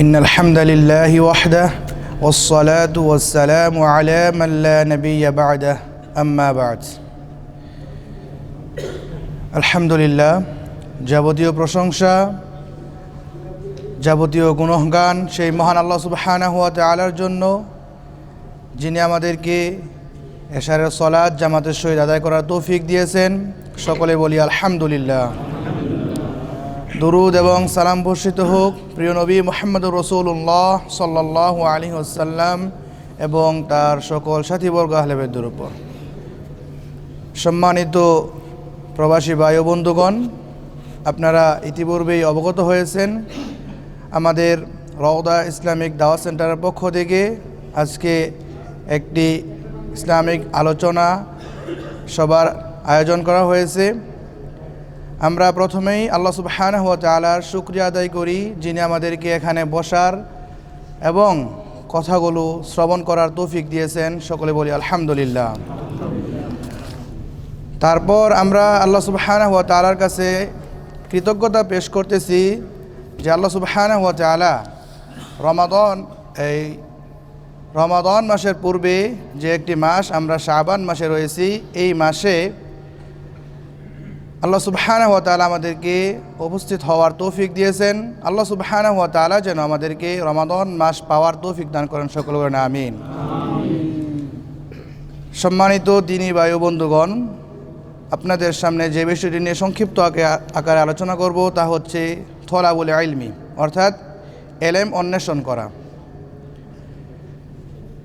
إن الحمد لله وحده والصلاة والسلام على من لا نبي بعده أما بعد আলহামদুলিল্লাহ যাবতীয় প্রশংসা যাবতীয় গুণগান সেই মহান আল্লাহ সুবহানাহু ওয়া তাআলার জন্য যিনি আমাদেরকে এশারের সলাদ জামাতের সহিত আদায় করার তৌফিক দিয়েছেন সকলে বলি আলহামদুলিল্লাহ দরুদ এবং সালাম বর্ষিত হোক। প্রিয় নবী মোহাম্মদ রসুল্লাহ সাল্লাহ আলী আসাল্লাম এবং তার সকল সাথীবর্গ আহলেবেদের উপর। সম্মানিত প্রবাসী বায়ু বন্ধুগণ, আপনারা ইতিপূর্বেই অবগত হয়েছেন, আমাদের রওদা ইসলামিক দাওয়া সেন্টারের পক্ষ থেকে আজকে একটি ইসলামিক আলোচনা সবার আয়োজন করা হয়েছে। আমরা প্রথমেই আল্লাহ সুবহানাহু ওয়া তাআলার শুক্রিয়া আদায় করি যিনি আমাদেরকে এখানে বসার এবং কথাগুলো শ্রবণ করার তৌফিক দিয়েছেন। সকলে বলি আলহামদুলিল্লাহ। তারপর আমরা আল্লাহ সুবহানাহু ওয়া তাআলার কাছে কৃতজ্ঞতা পেশ করতেছি যে আল্লাহ সুবহানাহু ওয়া তাআলা রমাদন, এই রমাদন মাসের পূর্বে যে একটি মাস আমরা শাবান মাসে রয়েছি, এই মাসে আল্লাহ সুবহানাহু ওয়া তাআলা আমাদেরকে উপস্থিত হওয়ার তৌফিক দিয়েছেন। আল্লাহ সুবহানাহু ওয়া তাআলা যেন আমাদেরকে রমাদন মাস পাওয়ার তৌফিক দান করেন সকল করেন আমিন। সম্মানিত দিনী বায়ু বন্ধুগণ, আপনাদের সামনে যে বিষয়টি নিয়ে সংক্ষিপ্ত আকে- আকারে আলোচনা করব তা হচ্ছে থলা থলাবুল আইলমি অর্থাৎ এলেম অন্বেষণ করা।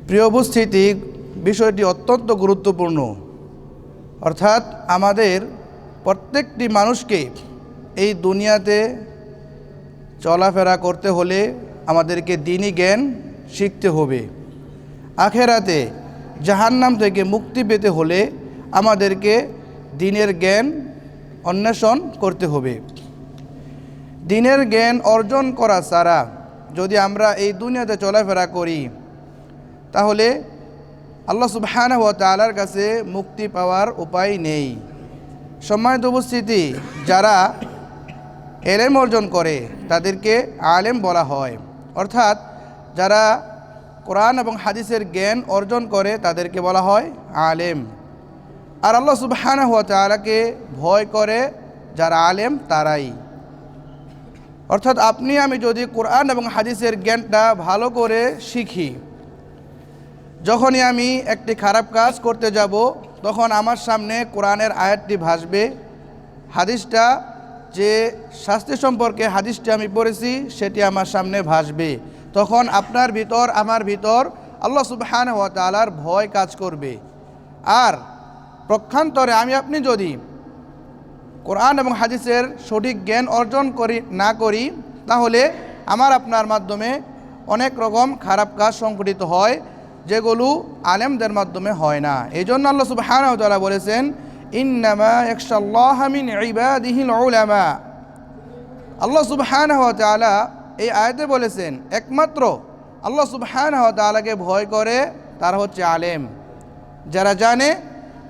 প্রিয় উপস্থিতি, বিষয়টি অত্যন্ত গুরুত্বপূর্ণ। অর্থাৎ আমাদের প্রত্যেকটি মানুষকে এই দুনিয়াতে চলাফেরা করতে হলে আমাদেরকে দিনই জ্ঞান শিখতে হবে। আখেরাতে জাহান্নাম থেকে মুক্তি পেতে হলে আমাদেরকে দিনের জ্ঞান অন্বেষণ করতে হবে। দিনের জ্ঞান অর্জন করা ছাড়া যদি আমরা এই দুনিয়াতে চলাফেরা করি, তাহলে আল্লাহ সুবহানাহু ওয়া তাআলার কাছে মুক্তি পাওয়ার উপায় নেই। সম্মানিত উপস্থিতি, যারা এলেম অর্জন করে, তাদেরকে আলেম বলা হয়। অর্থাৎ, যারা কোরআন এবং হাদিসের জ্ঞান অর্জন করে, তাদেরকে বলা হয় আলেম। আর আল্লাহ সুবহানাহু ওয়া তাআলাকে ভয় করে, যারা আলেম, তারাই। অর্থাৎ, আপনি, আমি যদি কোরআন এবং হাদিসের জ্ঞানটা ভালো করে শিখি যখনই আমি একটি খারাপ কাজ করতে যাব, তখন আমার সামনে কোরআনের আয়াতটি ভাসবে। হাদিসটা যে শাস্তি সম্পর্কে হাদিসটি আমি পড়েছি, সেটি আমার সামনে ভাসবে। তখন আপনার ভিতর, আমার ভিতর আল্লাহ সুবহান ওয়া তাআলার ভয় কাজ করবে। আর প্রক্ষান্তরে আমি, আপনি যদি কোরআন এবং হাদিসের সঠিক জ্ঞান অর্জন করি, না করি, তাহলে আমার আপনার মাধ্যমে অনেক রকম খারাপ কাজ সংঘটিত হয়। যেগুলো আলেমদের মাধ্যমে হয় না। এই জন্য আল্লাহ সুবহানাহু তাআলা বলেছেন, ইন্নামা ইয়াখশাল্লাহ মিন ইবাদিহিল উলামা। আল্লাহ সুবহানাহু তাআলা এই আয়াতে বলেছেন, একমাত্র আল্লাহ সুবহানাহু তাআলাকে ভয় করে তারা হচ্ছে আলেম। যারা জানে,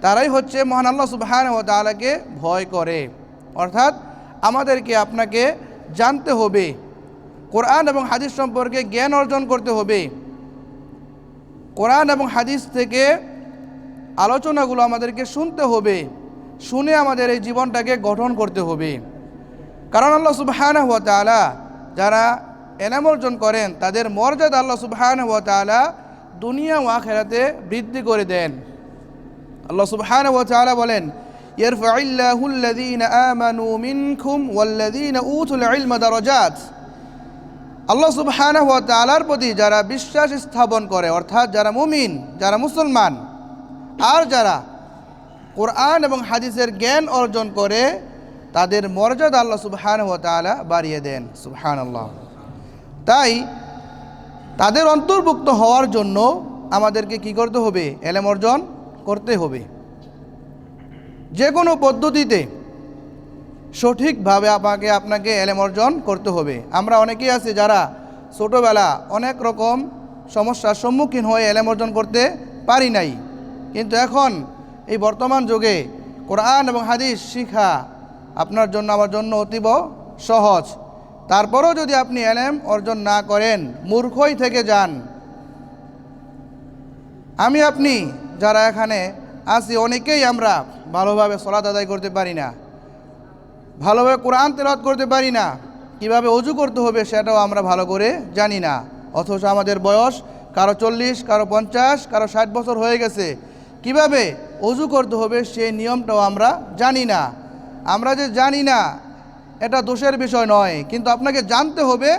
তারাই হচ্ছে মহান আল্লাহ সুবহানাহু তাআলাকে ভয় করে। অর্থাৎ আমাদেরকে আপনাকে জানতে হবে, কোরআন এবং হাদিস সম্পর্কে জ্ঞান অর্জন করতে হবে। কোরআন এবং হাদিস থেকে আলোচনাগুলো আমাদেরকে শুনতে হবে, শুনে আমাদের এই জীবনটাকে গঠন করতে হবে। কারণ আল্লাহ সুবহানাহু ওয়া তাআলা যারা এনাম অর্জন করেন, তাদের মর্যাদা আল্লাহ সুবহানাহু ওয়া তাআলা দুনিয়া ও আখেরাতে বৃদ্ধি করে দেন। আল্লাহ সুবহানাহু ওয়া তাআলা বলেন আল্লাযীনা আমানু মিনকুম ওয়াল্লাযীনা উতুল ইলমা দারাজাত। আল্লাহ সুবহানাহু ওয়া তাআলার প্রতি যারা বিশ্বাস স্থাপন করে, অর্থাৎ যারা মুমিন, যারা মুসলমান, আর যারা কোরআন এবং হাদিসের জ্ঞান অর্জন করে, তাদের মর্যাদা আল্লাহ সুবহানাহু ওয়া তাআলা বাড়িয়ে দেন সুবহান আল্লাহ তাই তাদের অন্তর্ভুক্ত হওয়ার জন্য আমাদেরকে কি করতে হবে? এলেম অর্জন করতে হবে। যে কোনো পদ্ধতিতে সঠিকভাবে আপনাকে আপনাকে এলেম অর্জন করতে হবে। আমরা অনেকেই আছি যারা ছোটোবেলা অনেক রকম সমস্যার সম্মুখীন হয়ে এলেম অর্জন করতে পারি নাই। কিন্তু এখন, এই বর্তমান যুগে কোরআন এবং হাদিস শিখা আপনার জন্য, আমার জন্য অতীব সহজ। তারপরও যদি আপনি এলেম অর্জন না করেন, মূর্খই থেকে যান। আমি, আপনি যারা এখানে আছি, অনেকেই আমরা ভালোভাবে সলাত আদায় করতে পারি না। ভালোভাবে কোরআন তেলাওয়াত করতে পারি না, কীভাবে অজু করতে হবে সেটাও আমরা ভালো করে জানি না। অথচ আমাদের বয়স কারও চল্লিশ, কারও পঞ্চাশ, কারও ষাট বছর হয়ে গেছে, কীভাবে অজু করতে হবে সেই নিয়মটাও আমরা জানি না। আমরা যে জানি না, এটা দোষের বিষয় নয়, কিন্তু আপনাকে জানতে হবে,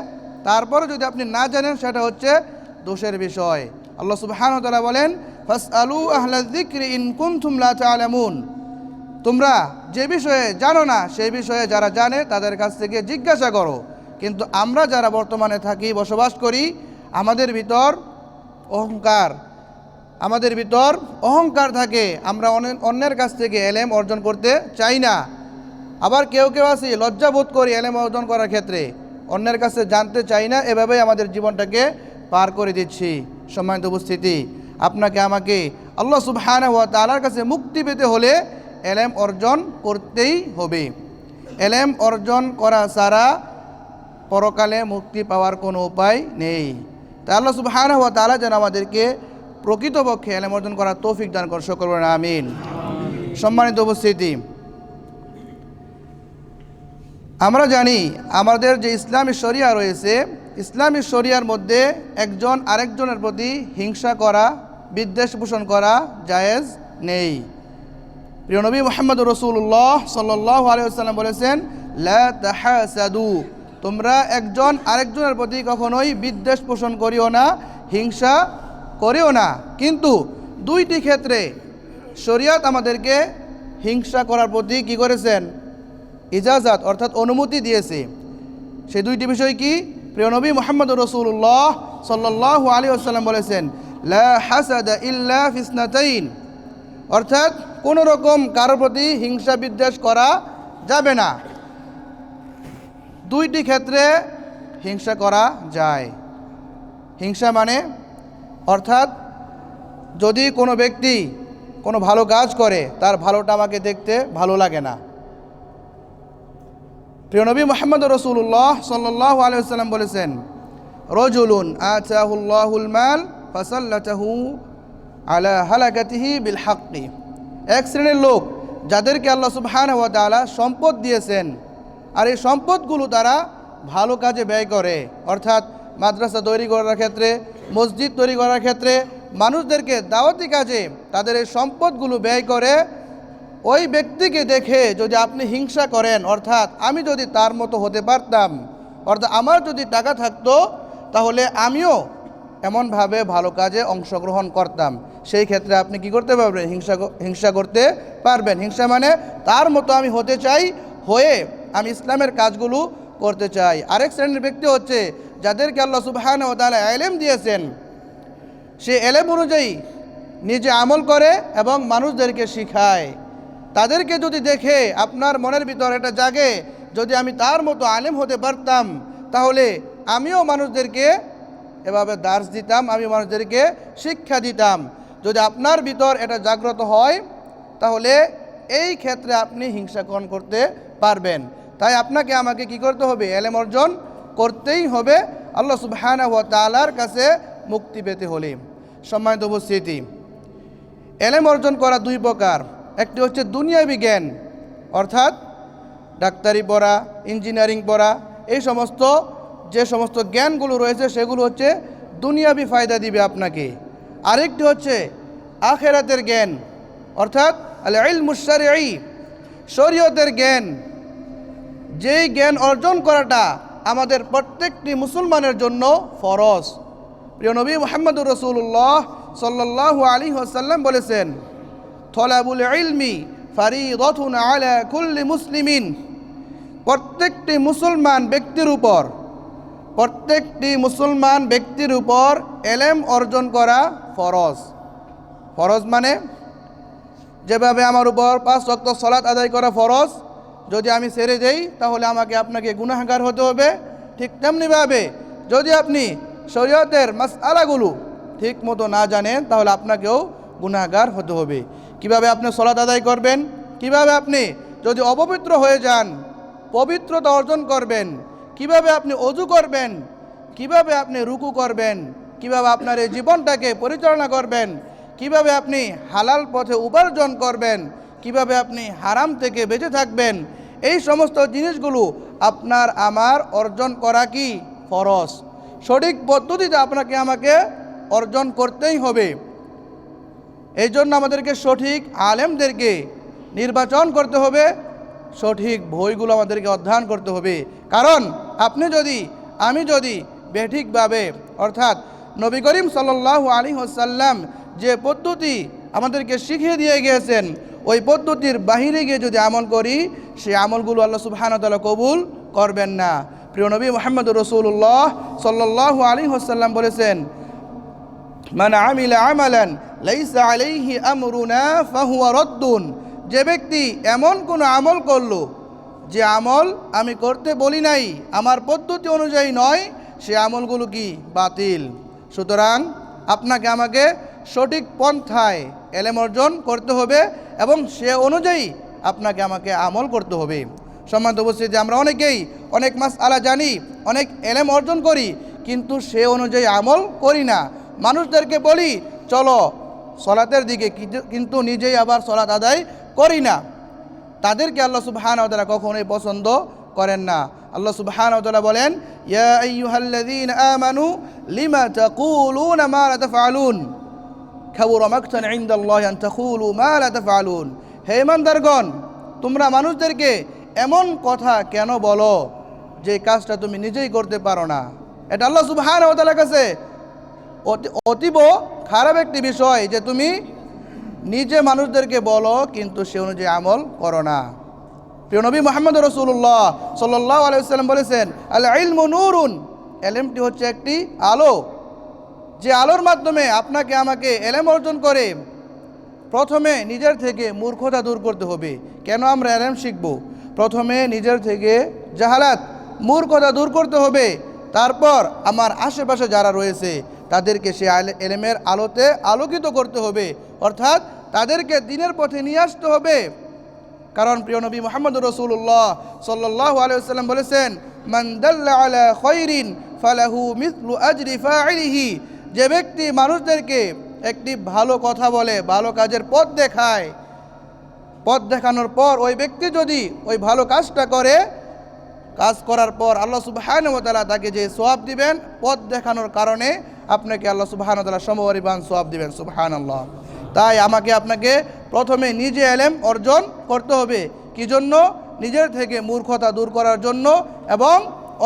তারপরে যদি আপনি না জানেন সেটা হচ্ছে দোষের বিষয়। আল্লাহ ওয়া বলেন ফাস আলু আহলা যিকরি ইন কুনতুম লা তা'লামুন তোমরা যে বিষয়ে জানো না, সেই বিষয়ে যারা জানে তাদের কাছ থেকে জিজ্ঞাসা করো। কিন্তু আমরা যারা বর্তমানে থাকি, বসবাস করি, আমাদের ভিতর অহংকার, আমাদের ভিতর অহংকার থাকে। আমরা অন্যের কাছ থেকে এলেম অর্জন করতে চাই না। আবার কেউ কেউ আছে লজ্জাবোধ করি এলেম অর্জন করার ক্ষেত্রে। অন্যের কাছে জানতে চাই না, এভাবেই আমাদের জীবনটাকে পার করে দিচ্ছি। সম্মানিত উপস্থিতি, আপনাকে আমাকে আল্লাহ সুবহানাহু ওয়া তাআলার কাছে মুক্তি পেতে হলে এলেম অর্জন করতেই হবে। এলেম অর্জন করা ছাড়া পরকালে মুক্তি পাওয়ার কোনো উপায় নেই। তা আল্লাহ সুবহানাহু হওয়া তাআলা যেন আমাদেরকে প্রকৃতপক্ষে এলেম অর্জন করার তৌফিক দান কর সকল আমিন। সম্মানিত উপস্থিতি, আমরা জানি আমাদের যে ইসলামী শরিয়া রয়েছে, ইসলামী শরিয়ার মধ্যে একজন আরেকজনের প্রতি হিংসা করা, বিদ্বেষ পোষণ করা জায়েজ নেই। প্রিয় নবী মোহাম্মদ রসুল্লাহ সাল্লাহ আলিয়াল্লাম বলেছেন তোমরা একজন আরেকজনের প্রতি কখনোই বিদ্বেষ পোষণ করিও না, হিংসা করিও না। কিন্তু দুইটি ক্ষেত্রে শরিয়ত আমাদেরকে হিংসা করার প্রতি কি করেছেন? ইজাজাত, অর্থাৎ অনুমতি দিয়েছে। সেই দুইটি বিষয় কি? প্রিয় নবী মোহাম্মদ রসুল্লাহ সাল্লাহ আলী আসাল্লাম বলেছেন, লা হাসাদা ইল্লা ফিসনাতাইন অর্থাৎ কোনো রকম কারোর প্রতি হিংসা বিদ্বেষ করা যাবে না। দুইটি ক্ষেত্রে হিংসা করা যায়। হিংসা মানে অর্থাৎ যদি কোনো ব্যক্তি কোনো ভালো কাজ করে, তার ভালোটা আমাকে দেখতে ভালো লাগে না। প্রিয় নবী মোহাম্মদ রসুল্লাহ সাল্লাহ আলিয়াল্লাম বলেছেন, রজুলুন আচাহুল্লাহুল মাল ফাসাল্লাতাহু আলা হালাকাতিহি বিল হাক্কি। এক শ্রেণির লোক যাদেরকে আল্লাহ সুবহান ওয়া তাআলা সম্পদ দিয়েছেন, আর এই সম্পদগুলো তারা ভালো কাজে ব্যয় করে। অর্থাৎ মাদ্রাসা তৈরি করার ক্ষেত্রে, মসজিদ তৈরি করার ক্ষেত্রে মানুষদেরকে দাওয়াতি কাজে তাদের এই সম্পদগুলো ব্যয় করে। ওই ব্যক্তিকে দেখে যদি আপনি হিংসা করেন, অর্থাৎ আমি যদি তার মতো হতে পারতাম, অর্থাৎ আমার যদি টাকা থাকতো, তাহলে আমিও এমনভাবে ভালো কাজে অংশগ্রহণ করতাম। সেই ক্ষেত্রে আপনি কি করতে পারবেন? হিংসা হিংসা করতে পারবেন। হিংসা মানে তার মতো আমি হতে চাই, হয়ে আমি ইসলামের কাজগুলো করতে চাই। আরেক শ্রেণির ব্যক্তি হচ্ছে, যাদেরকে আল্লাহ সুবহান ও তাআলা এলেম দিয়েছেন, সে এলেম অনুযায়ী নিজে আমল করে এবং মানুষদেরকে শিখায়। তাদেরকে যদি দেখে আপনার মনের ভিতর এটা জাগে, যদি আমি তার মতো আলেম হতে পারতাম, তাহলে আমিও মানুষদেরকে এভাবে দার্স দিতাম আমি মানুষদেরকে শিক্ষা দিতাম। যদি আপনার ভিতর এটা জাগ্রত হয়, তাহলে এই ক্ষেত্রে আপনি হিংসাকরণ করতে পারবেন। তাই আপনাকে আমাকে কি করতে হবে? এলেম অর্জন করতেই হবে। আল্লাহ সুবহানাহু ওয়া তাআলার কাছে মুক্তি পেতে হলে। সম্মানিত উপস্থিতি, এলেম অর্জন করা দুই প্রকার। একটি হচ্ছে দুনিয়াবি জ্ঞান, অর্থাৎ ডাক্তারি পড়া, ইঞ্জিনিয়ারিং পড়া, এই সমস্ত, যে সমস্ত জ্ঞানগুলো রয়েছে, সেগুলো হচ্ছে দুনিয়াবি ফায়দা দিবে আপনাকে। আরেকটি হচ্ছে আখেরাতের জ্ঞান, অর্থাৎ আল ইলমুশারি শরীয়তের জ্ঞান। যেই জ্ঞান অর্জন করাটা আমাদের প্রত্যেকটি মুসলমানের জন্য ফরজ। প্রিয় নবী মোহাম্মদুর রসুল্লাহ সাল্লাহ আলী আসাল্লাম বলেছেন থলাবুল ইলমি ফারিদতুন আলা কুল্লি মুসলিমিন। প্রত্যেকটি মুসলমান ব্যক্তির উপর প্রত্যেকটি মুসলমান ব্যক্তির উপর এলেম অর্জন করা ফরজ। ফরজ মানে যেভাবে আমার উপর পাঁচ রক্ত সলাৎ আদায় করা ফরজ, যদি আমি সেরে যাই তাহলে আমাকে আপনাকে গুনাহগার হতে হবে। ঠিক তেমনিভাবে যদি আপনি শরীয়তের মাসআলাগুলো ঠিক মতো না জানেন, তাহলে আপনাকেও গুনাহগার হতে হবে। কীভাবে আপনি সলাৎ আদায় করবেন? কীভাবে আপনি যদি অপবিত্র হয়ে যান, পবিত্রতা অর্জন করবেন কীভাবে আপনি অজু করবেন? কীভাবে আপনি রুকু করবেন? কীভাবে আপনার এই জীবনটাকে পরিচালনা করবেন? কীভাবে আপনি হালাল পথে উপার্জন করবেন? কীভাবে আপনি হারাম থেকে বেঁচে থাকবেন? এই সমস্ত জিনিসগুলো আপনার, আমার অর্জন করা কি? ফরজ। সঠিক পদ্ধতিতে আপনাকে আমাকে অর্জন করতেই হবে। এই জন্য আমাদেরকে সঠিক আলেমদেরকে নির্বাচন করতে হবে। সঠিক বইগুলো আমাদেরকে অধ্যয়ন করতে হবে। কারণ আপনি যদি, আমি যদি বেঠিকভাবে, অর্থাৎ নবী করিম সাল্লাহ আলী হোসাল্লাম যে পদ্ধতি আমাদেরকে শিখিয়ে দিয়ে গিয়েছেন, ওই পদ্ধতির বাহিরে গিয়ে যদি আমল করি সেই আমলগুলো আল্লাহ সুবাহানতালা কবুল করবেন না। প্রিয় নবী মোহাম্মদ রসুল্লাহ সাল্লাহ আলী হোসাল্লাম বলেছেন, মান আমিলা আমালান, লাইসা আলাইহি আমরুনা ফাহুয়া রদ্দুন। যে ব্যক্তি এমন কোনো আমল করল, যে আমল আমি করতে বলি নাই, আমার পদ্ধতি অনুযায়ী নয়, সে আমলগুলো কি বাতিল? সুতরাং আপনাকে আমাকে সঠিক পন্থায় এলেম অর্জন করতে হবে এবং সে অনুযায়ী আপনাকে আমাকে আমল করতে হবে। সম্মানিত উপস্থিতি, আমরা অনেকেই অনেক মাস আলা জানি, অনেক এলেম অর্জন করি, কিন্তু সে অনুযায়ী আমল করি না। মানুষদেরকে বলি, চলো সলাতের দিকে, কিন্তু- নিজেই আবার সলাত আদায় করি না। তাদেরকে আল্লাহ সুবহান তারা কখনোই পছন্দ করেন না। আল্লাহ সুবহান তালা বলেন আমানু, লিমা তোমরা মানুষদেরকে এমন কথা কেন বলো যে কাজটা তুমি নিজেই করতে পারো না? এটা আল্লাহ তাআলার কাছে অতি- অতীব খারাপ একটি বিষয় যে তুমি নিজে মানুষদেরকে বলো, কিন্তু সে অনুযায়ী আমল করো না। প্রিয় নবী মোহাম্মদ রসুল্লাহ সাল্লাহ আলাইসাল্লাম বলেছেন আল ইলমু এলেমটি হচ্ছে একটি আলো। যে আলোর মাধ্যমে আপনাকে আমাকে এলেম অর্জন করে, প্রথমে নিজের থেকে মূর্খতা দূর করতে হবে। কেন আমরা এলেম শিখব? প্রথমে নিজের থেকে জাহালাত, মূর্খতা দূর করতে হবে। তারপর আমার আশেপাশে যারা রয়েছে তাদেরকে সে এলেমের আলোতে আলোকিত করতে হবে। অর্থাৎ তাদেরকে দিনের পথে নিয়ে আসতে হবে। কারণ প্রিয় নবী মোহাম্মদ রসুল্লাহ সাল্লাহ আলাইসাল্লাম বলেছেন যে ব্যক্তি মানুষদেরকে একটি ভালো কথা বলে, ভালো কাজের পথ দেখায়, পথ দেখানোর পর ওই ব্যক্তি যদি ওই ভালো কাজটা করে কাজ করার পর আল্লাহ সুবাহান তালা তাকে যে সোয়াব দিবেন, পথ দেখানোর কারণে আপনাকে আল্লাহ সুবাহান তালা সমপরিমাণ সোয়াব দিবেন সুবাহান আল্লাহ তাই আমাকে আপনাকে প্রথমে নিজে এলেম অর্জন করতে হবে। কি জন্য? নিজের থেকে মূর্খতা দূর করার জন্য এবং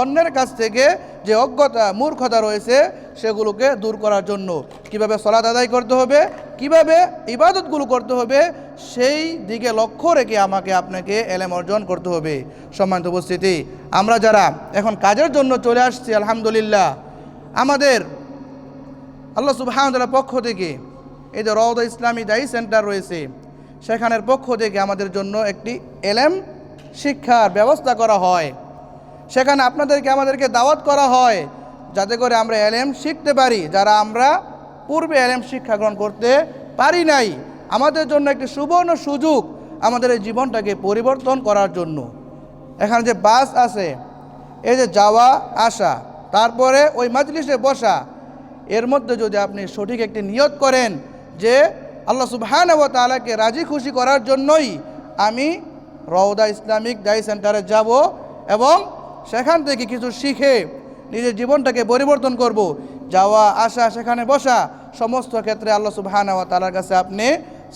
অন্যের কাছ থেকে যে অজ্ঞতা, মূর্খতা রয়েছে, সেগুলোকে দূর করার জন্য। কীভাবে সলাত আদায় করতে হবে? কীভাবে ইবাদতগুলো করতে হবে, সেই দিকে লক্ষ্য রেখে আমাকে আপনাকে এলেম অর্জন করতে হবে। সম্মানিত উপস্থিতি, আমরা যারা এখন কাজের জন্য চলে আসছি, আলহামদুলিল্লাহ, আমাদের আল্লাহ সুবাহানতালার পক্ষ থেকে এই যে রওদা ইসলামী দায়ী সেন্টার রয়েছে, সেখানের পক্ষ থেকে আমাদের জন্য একটি এলেম শিক্ষার ব্যবস্থা করা হয়। সেখানে আপনাদেরকে আমাদেরকে দাওয়াত করা হয়, যাতে করে আমরা এলেম শিখতে পারি। যারা আমরা পূর্বে এলেম শিক্ষা গ্রহণ করতে পারি নাই। আমাদের জন্য একটি সুবর্ণ সুযোগ আমাদের এই জীবনটাকে পরিবর্তন করার জন্য। এখানে যে বাস আছে, এই যে যাওয়া, আসা, তারপরে ওই মাজলিসে বসা, এর মধ্যে যদি আপনি সঠিক একটি নিয়ত করেন যে আল্লাহ সুবহান ও তালাকে রাজি খুশি করার জন্যই আমি রওদা ইসলামিক ডাই সেন্টারে যাব এবং সেখান থেকে কিছু শিখে নিজের জীবনটাকে পরিবর্তন করব। যাওয়া, আসা, সেখানে বসা, সমস্ত ক্ষেত্রে আল্লাহ সুবহান তালার কাছে আপনি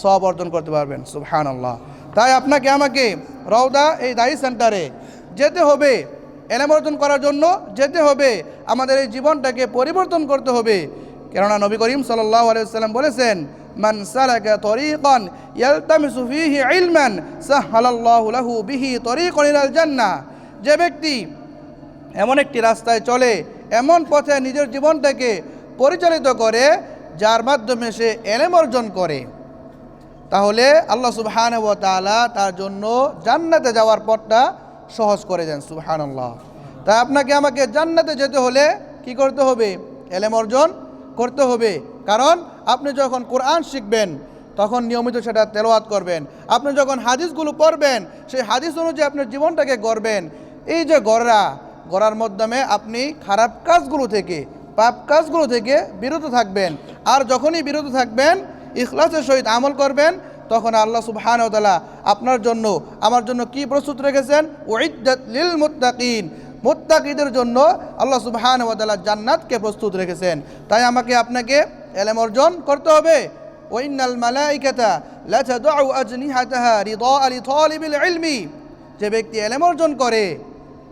সব অর্জন করতে পারবেন সুবহান আল্লাহ তাই আপনাকে আমাকে রওদা এই দায়ী সেন্টারে যেতে হবে, এলেম অর্জন করার জন্য যেতে হবে, আমাদের এই জীবনটাকে পরিবর্তন করতে হবে। কেননা নবী করিম সাল্লাল্লাহু আলাইহি সাল্লাম বলেছেন, মান সালাকা তরিকান ইয়ালতামিসু ফীহি ইলমান সাহালাল্লাহু লাহু বিহি তরিকান ইলাল যে ব্যক্তি এমন একটি রাস্তায় চলে এমন পথে নিজের জীবনটাকে পরিচালিত করে, যার মাধ্যমে সে এলেম অর্জন করে। তাহলে আল্লাহ সুবহান ও তাআলা তার জন্য জান্নাতে যাওয়ার পথটা সহজ করে দেন সুবহান আল্লাহ তাই আপনাকে আমাকে জান্নাতে যেতে হলে কি করতে হবে? এলেম অর্জন করতে হবে। কারণ আপনি যখন কোরআন শিখবেন, তখন নিয়মিত সেটা তেলাওয়াত করবেন। আপনি যখন হাদিসগুলো পড়বেন, সেই হাদিস অনুযায়ী আপনার জীবনটাকে গড়বেন। এই যে গড়া গড়ার মাধ্যমে আপনি খারাপ কাজগুলো থেকে, পাপ কাজগুলো থেকে বিরত থাকবেন। আর যখনই বিরত থাকবেন, ইখলাসের সহিত আমল করবেন, তখন আল্লাহ সুবহান তালা আপনার জন্য, আমার জন্য কি প্রস্তুত রেখেছেন? লিল মুত্তাকিন। মুত্তাকিদের জন্য আল্লাহ সুবহান তালা জান্নাতকে প্রস্তুত রেখেছেন। তাই আমাকে আপনাকে এলেম অর্জন করতে হবে। ওইনাল মালাইকাতা যে ব্যক্তি এলেম অর্জন করে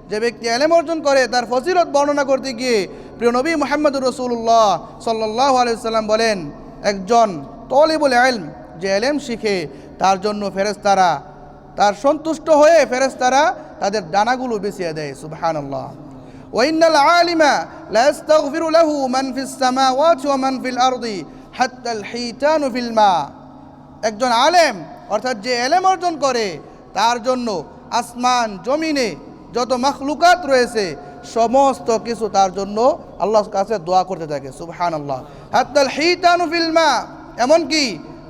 যে ব্যক্তি এলেম অর্জন করে, তার ফজিলত বর্ণনা করতে গিয়ে প্রিয় নবী মোহাম্মদ রসুল্লাহ সাল্লাহ আলাইসাল্লাম বলেন, একজন তলিবুল এলম যে এলেম শিখে, তার জন্য ফেরেস্তারা তার সন্তুষ্ট হয়ে ফেরেস্তারা তাদের ডানাগুলো বেছিয়ে দেয়। সুবহানাল্লাহ। লা ইস্তাগফিরু লাহু মান ফিস সামাওয়াতি ওয়া মান ফিল আরদি হাত্তা আল হিতানু ফিল মা। একজন আলেম, অর্থাৎ যে এলেম অর্জন করে, তার জন্য আসমান, জমিনে যত মখলুকাত রয়েছে, সমস্ত কিছু তার জন্য আল্লাহর কাছে দোয়া করতে থাকে সুবহান আল্লাহ হাত্তাল হিতানু ফিল মা, এমনকি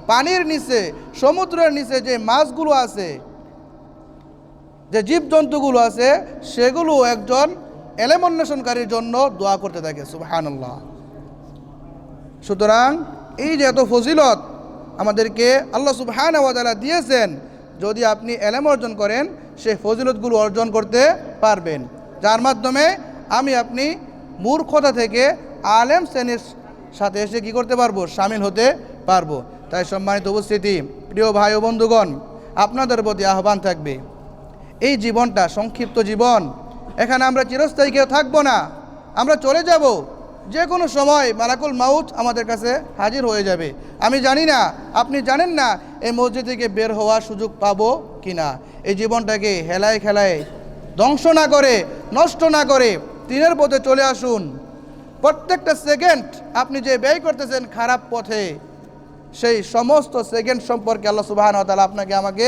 পানির নিচে, সমুদ্রের নিচে যে মাছগুলো আছে, যে জীবজন্তুগুলো আছে, সেগুলো একজন এলেম জন্য দোয়া করতে থাকে সুবহান আল্লাহ সুতরাং এই যে এত ফজিলত আমাদেরকে আল্লাহ সুবহান দিয়েছেন যদি আপনি এলেম অর্জন করেন, সেই ফজিলতগুলো অর্জন করতে পারবেন। যার মাধ্যমে আমি আপনি মূর্খতা থেকে আলেম শ্রেণির সাথে এসে কি করতে পারব? সামিল হতে পারব। তাই সম্মানিত উপস্থিতি, প্রিয় ভাই ও বন্ধুগণ, আপনাদের প্রতি আহ্বান থাকবে। এই জীবনটা সংক্ষিপ্ত জীবন। এখানে আমরা চিরস্থায়ী কেউ থাকব না। আমরা চলে যাব। যে কোনো সময় মালাকুল মাউত আমাদের কাছে হাজির হয়ে যাবে। আমি জানি না, আপনি জানেন না এই মসজিদ থেকে বের হওয়ার সুযোগ পাবো কি না এই জীবনটাকে হেলায় খেলায় ধ্বংস না করে, নষ্ট না করে তিনের পথে চলে আসুন। প্রত্যেকটা সেকেন্ড আপনি যে ব্যয় করতেছেন খারাপ পথে, সেই সমস্ত সেকেন্ড সম্পর্কে আল্লাহ সুবাহান তালা আপনাকে আমাকে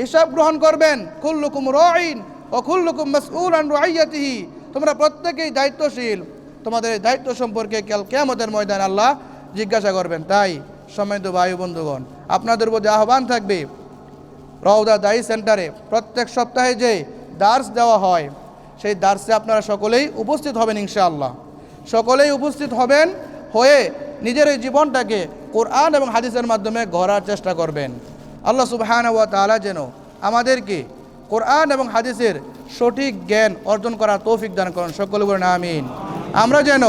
হিসাব গ্রহণ করবেন। কুল্লুকুম রইন ও কুল্লুকুম মাসউল আন রাইয়াতিহি। তোমরা প্রত্যেকেই দায়িত্বশীল। তোমাদের এই দায়িত্ব সম্পর্কে কাল কেয়ামতের ময়দান আল্লাহ জিজ্ঞাসা করবেন। তাই সম্মানিত ভাই বন্ধুগণ, আপনাদের প্রতি আহ্বান থাকবে, রওদা দায়ী সেন্টারে প্রত্যেক সপ্তাহে যে দার্স দেওয়া হয়, সেই দার্সে আপনারা সকলেই উপস্থিত হবেন ইনশাআল্লাহ। সকলেই উপস্থিত হবেন, হয়ে নিজের এই জীবনটাকে কোরআন এবং হাদিসের মাধ্যমে গড়ার চেষ্টা করবেন। আল্লাহ সুবহান ওয়া তাআলা যেন আমাদেরকে কোরআন এবং হাদিসের সঠিক জ্ঞান অর্জন করার তৌফিক দান করেন। সকলে বলেন, আমিন। আমরা যেন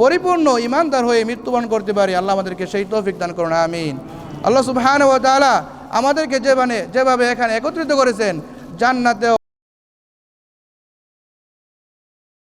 পরিপূর্ণ ইমানদার হয়ে মৃত্যুবরণ করতে পারি। আল্লাহ আমাদেরকে সেই তৌফিক দান করুন, আমিন। আল্লাহ সুবহান ওয়া তাআলা আমাদেরকে যে মানে যেভাবে এখানে একত্রিত করেছেন, জান্নাতেও